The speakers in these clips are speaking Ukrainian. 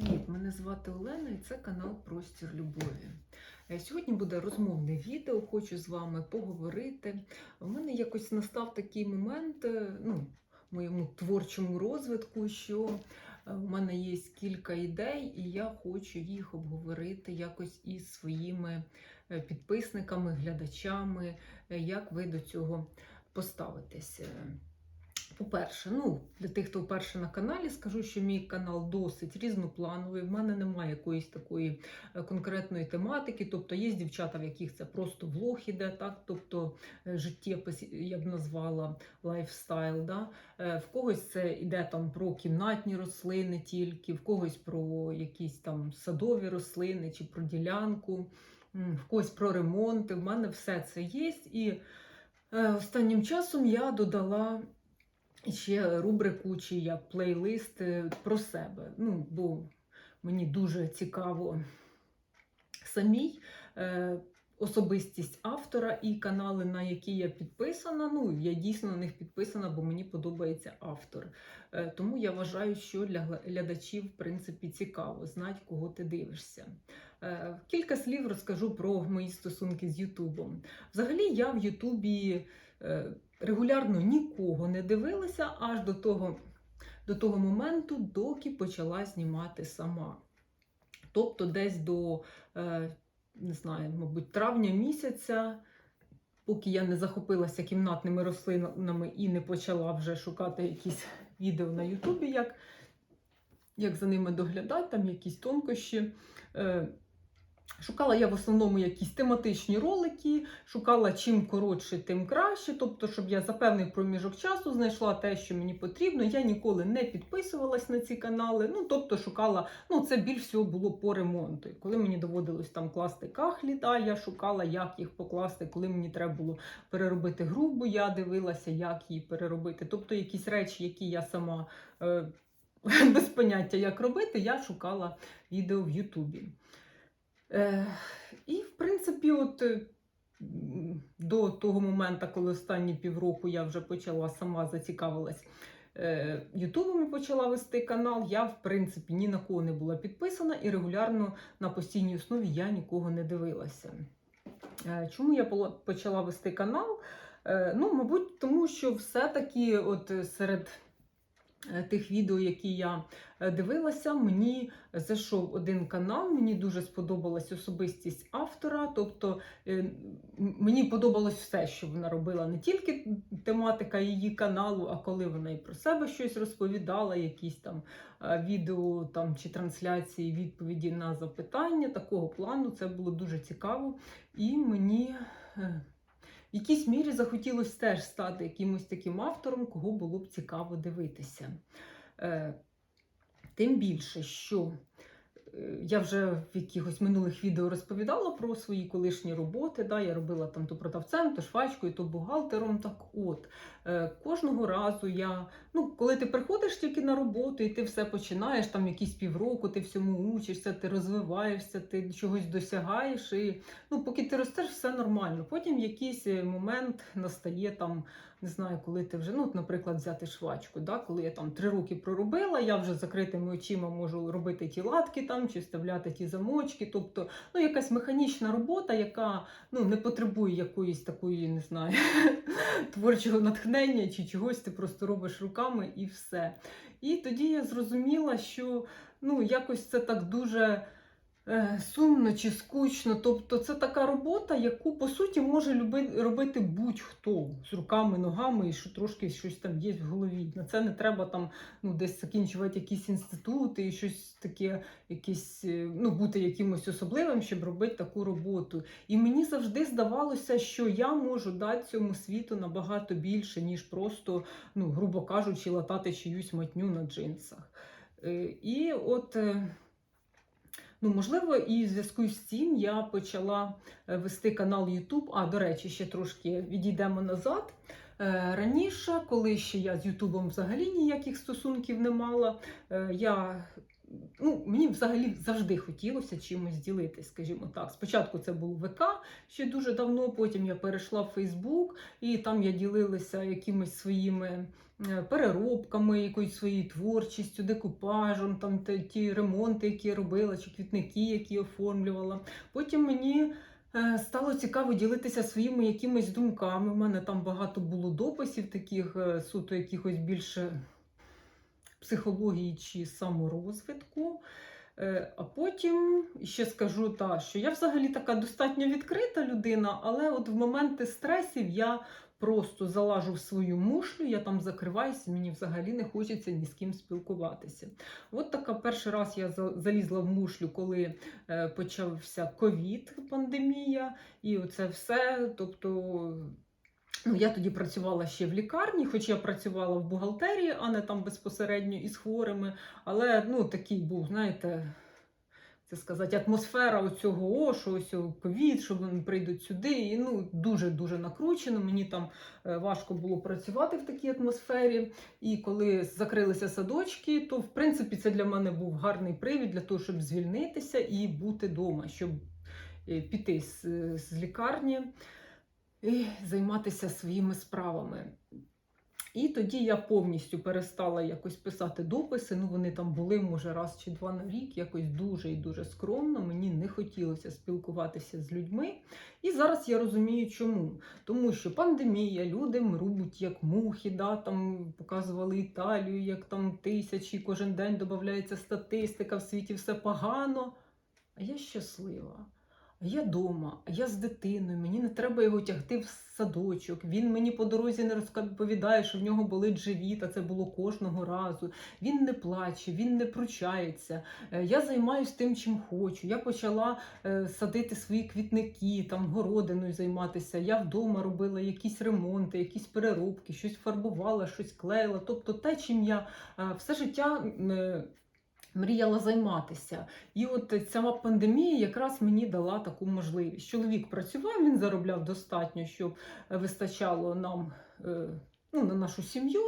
Привіт! Мене звати Олена і це канал Простір Любові. Е, Сьогодні буде розмовне відео, хочу з вами поговорити. У мене якось настав такий момент е, ну, в моєму творчому розвитку, що е, в мене є кілька ідей, і я хочу їх обговорити якось із своїми підписниками, глядачами, як ви до цього поставитесь. По-перше, ну, для тих, хто вперше на каналі, скажу, що мій канал досить різноплановий. В мене немає якоїсь такої е, конкретної тематики. Тобто є дівчата, в яких це просто влог іде, так? тобто е, життєпис, я б назвала лайфстайл. Да? Е, В когось це йде там про кімнатні рослини тільки, в когось про якісь там садові рослини чи про ділянку, в когось про ремонти. В мене все це є. І останнім часом я додала ще рубрику чи як плейлист е, про себе. Ну, бо мені дуже цікаво самій е, особистість автора і канали, на які я підписана. Ну, я дійсно на них підписана, бо мені подобається автор. Е, тому я вважаю, що для глядачів, в принципі, цікаво знати, кого ти дивишся. Кілька слів розкажу про мої стосунки з Ютубом. Взагалі, я в Ютубі регулярно нікого не дивилася аж до того, до того моменту, доки почала знімати сама. Тобто, десь до е, не знаю, мабуть, травня місяця, поки я не захопилася кімнатними рослинами і не почала вже шукати якісь відео на Ютубі, як, як за ними доглядати, там якісь тонкощі. Е, Шукала я в основному якісь тематичні ролики, шукала чим коротше, тим краще. Тобто, щоб я за певний проміжок часу знайшла те, що мені потрібно. Я ніколи не підписувалась на ці канали. Ну, тобто, шукала, ну це більш всього було по ремонту. Коли мені доводилось там класти кахлі, да, я шукала, як їх покласти. Коли мені треба було переробити грубу, я дивилася, як її переробити. Тобто, якісь речі, які я сама е, без поняття, як робити, я шукала відео в Ютубі. Е, і, в принципі, от е, до того моменту, коли останні півроку я вже почала сама зацікавилась е, Ютубом і почала вести канал, я, в принципі, ні на кого не була підписана і регулярно на постійній основі я нікого не дивилася. Чому я почала вести канал? Ну, мабуть, тому що все-таки от серед тих відео, які я е, дивилася, мені зайшов один канал, мені дуже сподобалась особистість автора. Тобто е, мені подобалось все, що вона робила, не тільки тематика її каналу, а коли вона і про себе щось розповідала, якісь там е, відео там, чи трансляції, відповіді на запитання такого плану. Це було дуже цікаво. І мені. В якійсь мірі захотілося теж стати якимось таким автором, кого було б цікаво дивитися. Е, Тим більше, що е, я вже в якихось минулих відео розповідала про свої колишні роботи. Да? Я робила там то продавцем, то швачкою, то бухгалтером. Так от, кожного разу я, ну, коли ти приходиш тільки на роботу і ти все починаєш, там якісь півроку, ти всьому учишся, ти розвиваєшся, ти чогось досягаєш. І ну, поки ти ростеш, все нормально. Потім якийсь е, момент настає там, не знаю, коли ти вже, ну, наприклад, взяти швачку, да? коли я там три роки проробила, я вже закритими очима можу робити ті латки там чи вставляти ті замочки. Тобто, ну, якась механічна робота, яка ну, не потребує якоїсь такої, не знаю, творчого натхнення чи чогось, ти просто робиш руками і все. І тоді я зрозуміла, що ну, якось це так дуже сумно чи скучно. Тобто це така робота, яку по суті може робити будь-хто з руками, ногами, і що трошки щось там є в голові. На це не треба там ну, десь закінчувати якісь інститути і щось таке, якісь, е, ну, бути якимось особливим, щоб робити таку роботу. І мені завжди здавалося, що я можу дати цьому світу набагато більше, ніж просто, ну, грубо кажучи, латати чиюсь матню на джинсах. Е, І от. Ну, можливо, і в зв'язку з цим я почала е, вести канал YouTube. А, до речі, ще трошки відійдемо назад. Е, Раніше, коли ще я з Ютубом взагалі ніяких стосунків не мала, е, я ну, мені взагалі завжди хотілося чимось ділитись, скажімо так. Спочатку це був ВК ще дуже давно, потім я перейшла в Фейсбук, і там я ділилася якимись своїми переробками, якоюсь своєю творчістю, декупажем, там ті ремонти, які я робила, чи квітники, які оформлювала. Потім мені. е, Стало цікаво ділитися своїми якимись думками. У мене там багато було дописів, таких е, суто якихось більше психології чи саморозвитку. Е, А потім ще скажу та, що я взагалі така достатньо відкрита людина, але от в моменти стресів я просто залажу в свою мушлю, я там закриваюся, мені взагалі не хочеться ні з ким спілкуватися. От така перший раз я залізла в мушлю, коли е, почався ковід, пандемія, і оце все. Тобто Ну, я тоді працювала ще в лікарні, хоч я працювала в бухгалтерії, а не там безпосередньо із хворими. Але ну, такий був, знаєте, це сказати, атмосфера оцього, о, що ось ковід, що вони прийдуть сюди. І ну, дуже-дуже накручено. Мені там е, важко було працювати в такій атмосфері. І коли закрилися садочки, то в принципі це для мене був гарний привід для того, щоб звільнитися і бути вдома, щоб е, піти з, з лікарні і займатися своїми справами. І тоді я повністю перестала якось писати дописи. Ну, вони там були, може, раз чи два на рік, якось дуже і дуже скромно. Мені не хотілося спілкуватися з людьми. І зараз я розумію, чому. Тому що пандемія, люди мруть як мухи, да, там показували Італію, як там тисячі, кожен день додається статистика, в світі все погано. А я щаслива. Я вдома, а я з дитиною, мені не треба його тягти в садочок. Він мені по дорозі не розповідає, що в нього болить живіт, а це було кожного разу. Він не плаче, він не пручається. Е, Я займаюся тим, чим хочу. Я почала е, садити свої квітники, там городиною займатися. Я вдома робила якісь ремонти, якісь переробки, щось фарбувала, щось клеїла. Тобто те, чим я е, все життя. Е, Мріяла займатися. І от ця пандемія якраз мені дала таку можливість. Чоловік працював, він заробляв достатньо, щоб вистачало нам е, ну, на нашу сім'ю.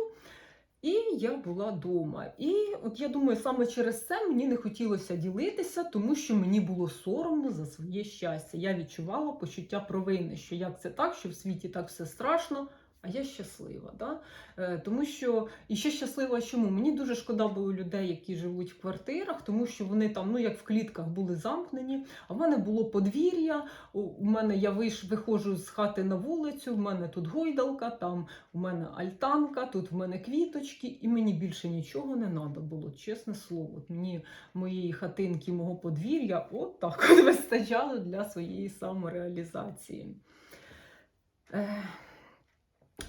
І я була вдома. І от я думаю, саме через це мені не хотілося ділитися, тому що мені було соромно за своє щастя. Я відчувала почуття провини, що як це так, що в світі так все страшно. А я щаслива, да? Е, тому що і ще щаслива, чому мені дуже шкода було людей, які живуть в квартирах, тому що вони там, ну як в клітках, були замкнені. А в мене було подвір'я. У мене я виш, виходжу з хати на вулицю. В мене тут гойдалка, там у мене альтанка, тут в мене квіточки, і мені більше нічого не треба було, чесне слово. От мені моєї хатинки, мого подвір'я, от так от вистачало для своєї самореалізації. Е,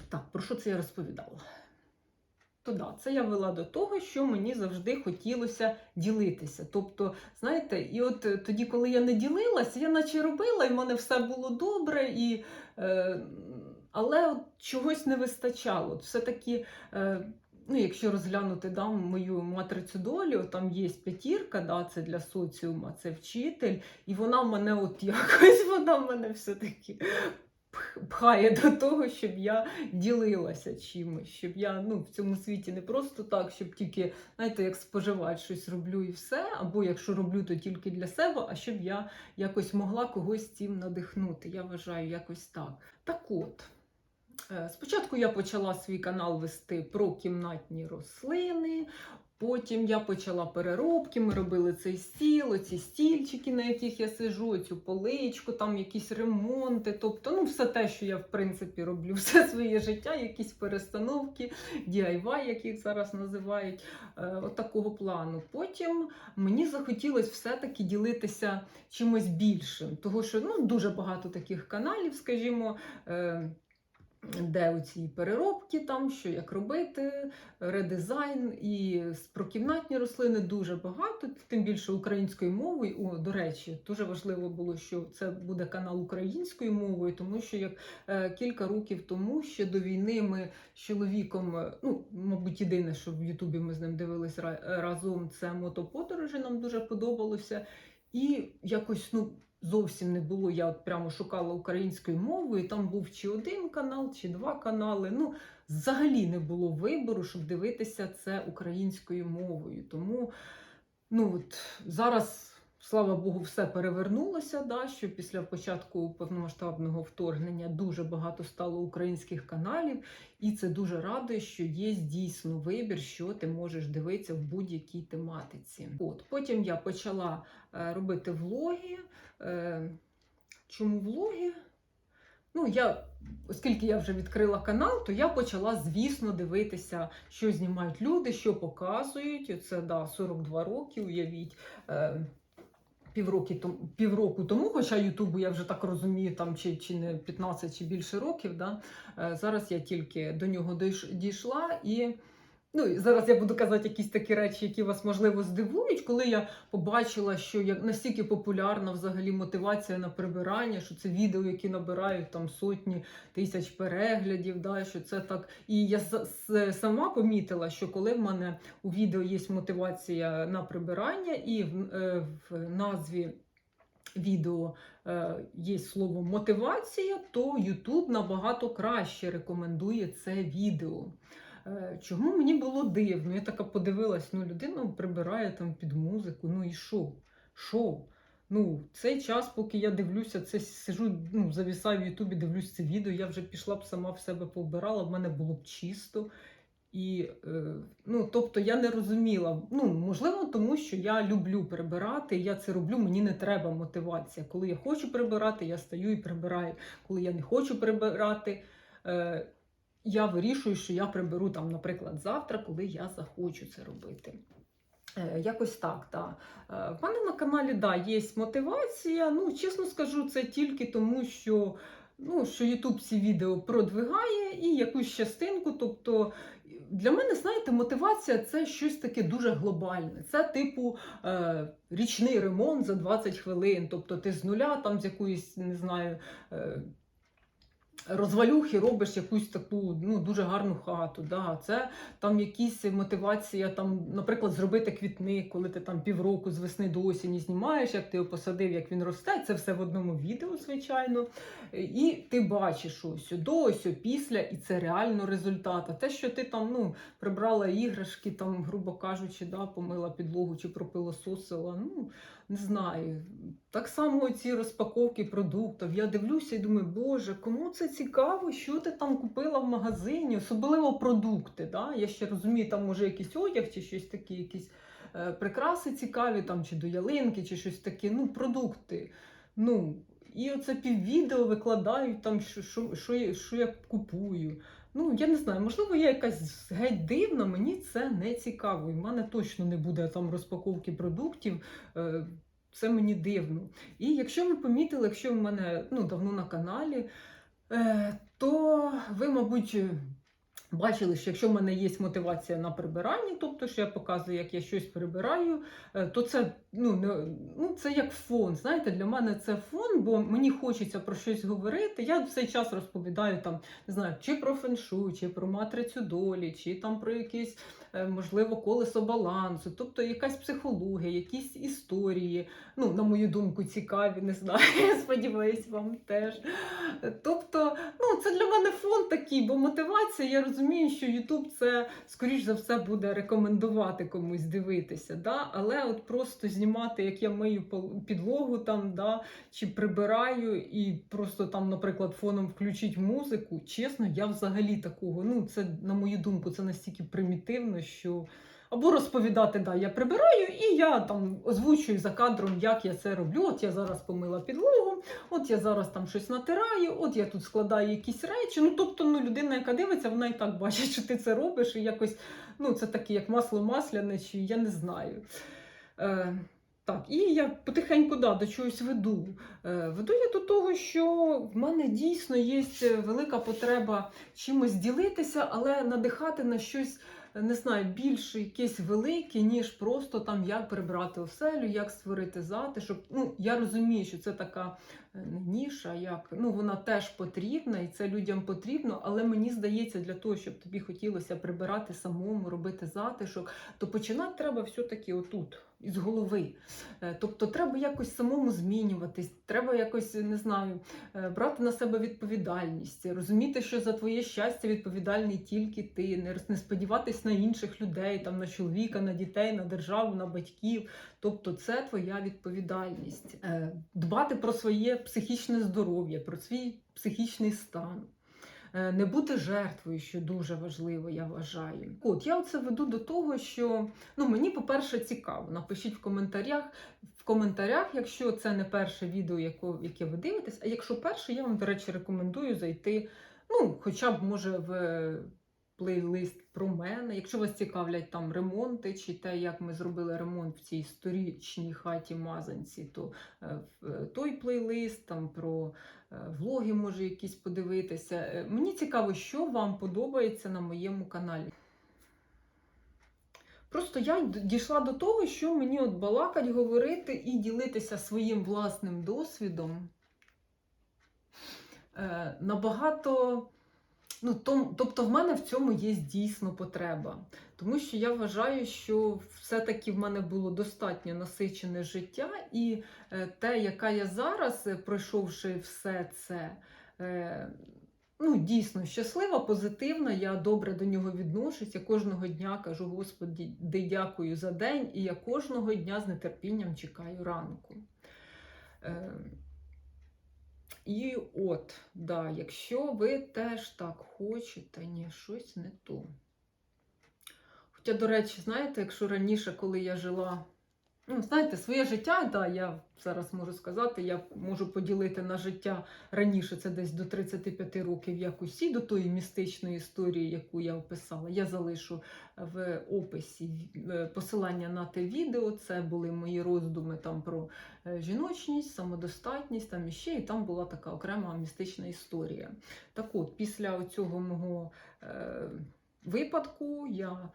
так, про що це я розповідала? То да, це я вела до того, що мені завжди хотілося ділитися. Тобто, знаєте, і от е, тоді, коли я не ділилася, я наче робила, і в мене все було добре, і, е, але от чогось не вистачало. Все-таки, е, ну, якщо розглянути да, мою матрицю долі, там є п'ятірка, да, це для соціума, це вчитель, і вона в мене от якось, вона в мене все-таки пхає до того, щоб я ділилася чимось, щоб я ну, в цьому світі не просто так, щоб тільки, знаєте, як споживач щось роблю і все, або якщо роблю, то тільки для себе, а щоб я якось могла когось цим надихнути. Я вважаю якось так. Так от. е, Спочатку я почала свій канал вести про кімнатні рослини. Потім я почала переробки, ми робили цей стіл, оці стільчики, на яких я сижу, цю поличку, там якісь ремонти. Тобто, ну, все те, що я в принципі роблю все своє життя, якісь перестановки, DIY, як їх зараз називають, е, от такого плану. Потім мені захотілося все-таки ділитися чимось більшим, тому що ну, дуже багато таких каналів, скажімо. Де оці переробки, там, що як робити, редизайн і про кімнатні рослини дуже багато, тим більше українською мовою. О, до речі, дуже важливо було, що це буде канал українською мовою, тому що як е, кілька років тому, ще до війни, ми з чоловіком, е, ну, мабуть, єдине, що в Ютубі ми з ним дивились разом, це мотоподорожі, нам дуже подобалося. І якось, ну. Зовсім не було. Я от прямо шукала українською мовою. і Там був чи один канал, чи два канали. Ну, взагалі не було вибору, щоб дивитися це українською мовою. Тому ну от зараз. Слава Богу, все перевернулося. Да, що після початку повномасштабного вторгнення дуже багато стало українських каналів, і це дуже радує, що є дійсно вибір, що ти можеш дивитися в будь-якій тематиці. От потім я почала е, робити влоги. Е, чому влоги? Ну, я, оскільки я вже відкрила канал, то я почала, звісно, дивитися, що знімають люди, що показують. Це да, 42 роки, уявіть. Е, Півроку тому, півроку тому, хоча Ютубу я вже так розумію, там чи, чи не 15 чи більше років. Да? Е, зараз я тільки до нього дійш- дійшла і. Ну, зараз я буду казати якісь такі речі, які вас можливо здивують, коли я побачила, що як настільки популярна взагалі мотивація на прибирання, що це відео, які набирають там сотні тисяч переглядів, да, що це так. І я сама помітила, що коли в мене у відео є мотивація на прибирання, і в, е, в назві відео е, є слово мотивація, то YouTube набагато краще рекомендує це відео. Е, Чому мені було дивно? Я така подивилась, ну людина прибирає там під музику, ну і що? Що? Ну, цей час, поки я дивлюся, це сижу, ну, завісаю в Ютубі, дивлюсь це відео, я вже пішла б сама в себе повбирала, в мене було б чисто. І, е, ну, тобто я не розуміла. Ну, можливо, тому що я люблю прибирати, я це роблю, мені не треба мотивація. Коли я хочу прибирати, я стаю і прибираю. Коли я не хочу прибирати, е, я вирішую, що я приберу там, наприклад, завтра, коли я захочу це робити. Е, Якось так, так. Е, В мене на каналі да, є мотивація. Ну, чесно скажу, це тільки тому, що, ну, що YouTube ці відео продвигає і якусь частинку. Тобто, для мене, знаєте, мотивація це щось таке дуже глобальне. Це, типу, е, річний ремонт за 20 хвилин. Тобто ти з нуля, там з якоїсь, не знаю. Е, Розвалюхи робиш якусь таку ну дуже гарну хату. Да. Це там якісь мотивація, там, наприклад, зробити квітник, коли ти там півроку з весни до осені знімаєш, як ти його посадив, як він росте. Це все в одному відео, звичайно. І ти бачиш ось до, ось після, і це реально результат. А те, що ти там ну, прибрала іграшки, там, грубо кажучи, да, помила підлогу чи пропилососила, ну не знаю. Так само ці розпаковки продуктів. Я дивлюся і думаю, боже, кому це цікаво, що ти там купила в магазині, особливо продукти. Да? Я ще розумію, там може якийсь одяг чи щось таке, якісь е, прикраси цікаві, там, чи до ялинки, чи щось таке. Ну, продукти. Ну, і оце піввідео викладають, там, що, що, що, що я купую. Ну, я не знаю, можливо, я якась геть дивна, мені це не цікаво. І в мене точно не буде там розпаковки продуктів. Е, це мені дивно. І якщо ви помітили, якщо в мене ну, давно на каналі, е, то ви, мабуть, бачили, що якщо в мене є мотивація на прибиранні, тобто що я показую, як я щось прибираю, е, то це, ну, ну, це як фон. Знаєте, для мене це фон, бо мені хочеться про щось говорити. Я в цей час розповідаю там, не знаю, чи про феншу, чи про матрицю долі, чи там про якісь. е, Можливо, колесо балансу, тобто якась психологія, якісь історії, ну, на мою думку, цікаві, не знаю, я сподіваюсь, вам теж. Тобто, ну, це для мене фон такий, бо мотивація, я розумію, що Ютуб це, скоріш за все, буде рекомендувати комусь дивитися. Да? Але от просто знімати, як я мию підлогу там, да, чи прибираю, і просто там, наприклад, фоном включить музику. Чесно, я взагалі такого. Ну, це, на мою думку, це настільки примітивно, що. Або розповідати, да, я прибираю, і я там озвучую за кадром, як я це роблю. От я зараз помила підлогу, от я зараз там щось натираю, от я тут складаю якісь речі. Ну, тобто, ну, людина, яка дивиться, вона і так бачить, що ти це робиш, і якось, ну, це таке, як масло масляне, чи я не знаю. Е, так, і я потихеньку да, до чогось веду. Е, веду я до того, що в мене дійсно є велика потреба чимось ділитися, але надихати на щось не знаю, більш якийсь великий, ніж просто там як прибрати оселю, як створити затишок. Ну, я розумію, що це така не ніша, як ну вона теж потрібна, і це людям потрібно. Але мені здається, для того, щоб тобі хотілося прибирати самому, робити затишок, то починати треба все-таки отут. із голови. Е, Тобто треба якось самому змінюватись, треба якось, не знаю, е, брати на себе відповідальність, розуміти, що за твоє щастя відповідальний тільки ти, не сподіватись на інших людей, там, на чоловіка, на дітей, на державу, на батьків. Тобто це твоя відповідальність. Е, Дбати про своє психічне здоров'я, про свій психічний стан. Е, Не бути жертвою, що дуже важливо, я вважаю. От я це веду до того, що ну мені, по-перше, цікаво. Напишіть в коментарях, в коментарях, якщо це не перше відео, яке ви дивитесь. А якщо перше, я вам, до речі, рекомендую зайти, ну, хоча б може в плейлист про мене. Якщо вас цікавлять там ремонти чи те, як ми зробили ремонт в цій історичній хаті Мазанці, то е, той плейлист там про е, влоги може якісь подивитися. Е, Мені цікаво, що вам подобається на моєму каналі. Просто я дійшла до того, що мені от балакать, говорити і ділитися своїм власним досвідом е, набагато. Ну, том, тобто в мене в цьому є дійсно потреба. Тому що я вважаю, що все-таки в мене було достатньо насичене життя, і е, те, яка я зараз, е, пройшовши все це, е, ну, дійсно щаслива, позитивна, я добре до нього відношусь. Я кожного дня кажу, Господі, де дякую за день, і я кожного дня з нетерпінням чекаю ранку. І от, да, якщо ви теж так хочете, ні, щось не то. Хоча, до речі, знаєте, якщо раніше, коли я жила, ну, знаєте, своє життя, да, я зараз можу сказати, я можу поділити на життя раніше, це десь до 35 років, як усі, до тої містичної історії, яку я описала. Я залишу в описі е, посилання на те відео. Це були мої роздуми там про е, жіночність, самодостатність, там іще, і там була така окрема містична історія. Так от, після цього мого е, випадку я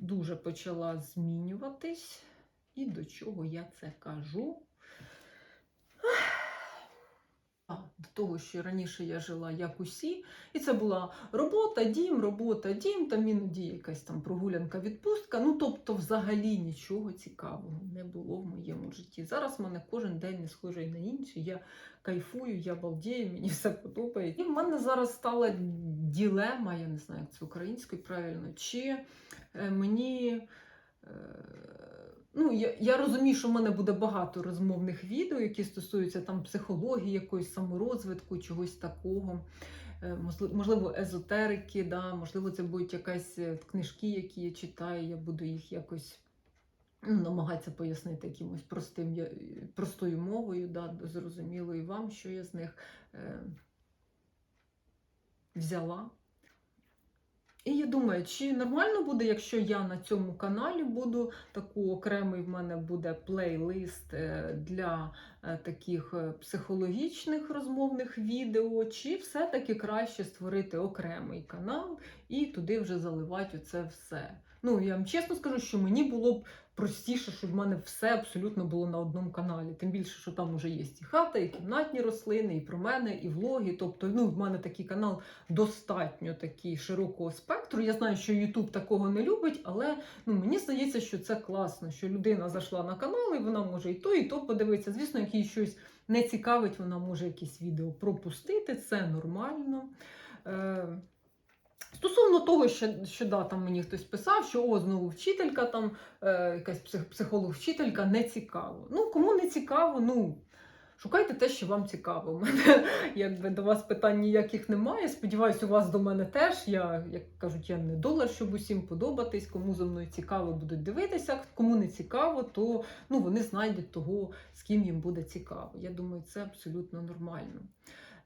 дуже почала змінюватись. І до чого я це кажу? До того, що раніше я жила як усі, і це була робота, дім, робота, дім, там іноді якась там прогулянка, відпустка. Ну, тобто, взагалі нічого цікавого не було в моєму житті. Зараз в мене кожен день не схожий на інший. Я кайфую, я балдію, мені все подобається. І в мене зараз стала ділема, я не знаю, як це українською правильно, чи е, мені. Е, Ну, я, я розумію, що в мене буде багато розмовних відео, які стосуються там психології, якоїсь саморозвитку, чогось такого. Е, Можливо, езотерики, да, можливо, це будуть якась е, книжки, які я читаю, я буду їх якось ну, намагатися пояснити якимось простим, простою мовою, да, зрозумілою вам, що я з них е, взяла. І я думаю, чи нормально буде, якщо я на цьому каналі буду таку окремий в мене буде плейлист е, для е, таких е, психологічних розмовних відео, чи все-таки краще створити окремий канал і туди вже заливати оце все. Ну, я вам чесно скажу, що мені було б простіше, щоб в мене все абсолютно було на одному каналі. Тим більше, що там вже є і хата, і кімнатні рослини, і про мене, і влоги. Тобто, ну, в мене такий канал достатньо такий широкого спектру. Я знаю, що YouTube такого не любить, але ну, мені здається, що це класно, що людина зайшла на канал, і вона може і то, і то подивитися. Звісно, як їй щось не цікавить, вона може якісь відео пропустити, це нормально. Е, Стосовно того, що, що да, там мені хтось писав, що о, знову вчителька, там е, якась псих, психолог-вчителька не цікаво. Ну, кому не цікаво, ну шукайте те, що вам цікаво. У мене якби до вас питань ніяких немає. Сподіваюсь, у вас до мене теж. Я, як кажуть, я не долар, щоб усім подобатись. Кому за мною цікаво, будуть дивитися. Кому не цікаво, то ну, вони знайдуть того, з ким їм буде цікаво. Я думаю, це абсолютно нормально.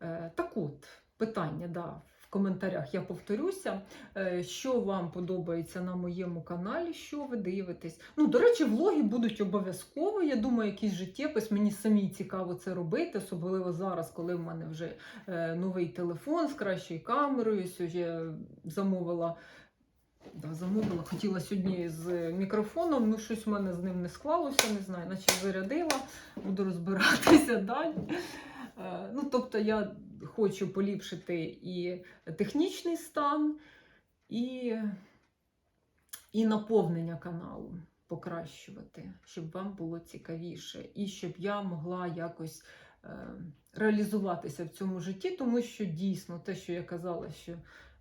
Е, так от, питання, да. Коментарях я повторюся, е, що вам подобається на моєму каналі, що ви дивитесь. Ну, до речі, влоги будуть обов'язково. Я думаю, якийсь життєпис. Мені самі цікаво це робити, особливо зараз, коли в мене вже е, новий телефон з кращою камерою. Я замовила. Да, замовила, хотіла сьогодні з мікрофоном, ну щось в мене з ним не склалося, не знаю, наче зарядила, буду розбиратися далі. Е, Ну, тобто я хочу поліпшити і технічний стан, і, і наповнення каналу. покращувати, щоб вам було цікавіше, і щоб я могла якось е, реалізуватися в цьому житті, тому що дійсно те, що я казала, що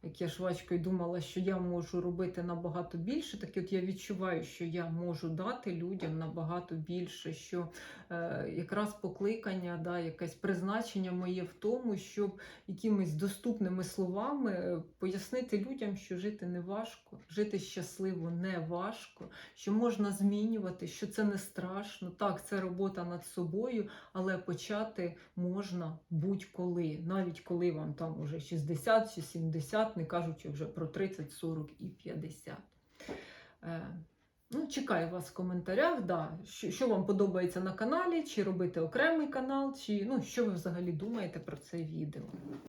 як я швачкою думала, що я можу робити набагато більше, так от я відчуваю, що я можу дати людям набагато більше, що е, якраз покликання, да, якесь призначення моє в тому, щоб якимись доступними словами е, пояснити людям, що жити не важко, жити щасливо не важко, що можна змінювати, що це не страшно. Так, це робота над собою, але почати можна будь-коли, навіть коли вам там уже 60 чи 70, не кажучи вже про 30, 40 і 50. Е, Ну, чекаю вас в коментарях, да, що, що вам подобається на каналі, чи робити окремий канал, чи ну, що ви взагалі думаєте про це відео.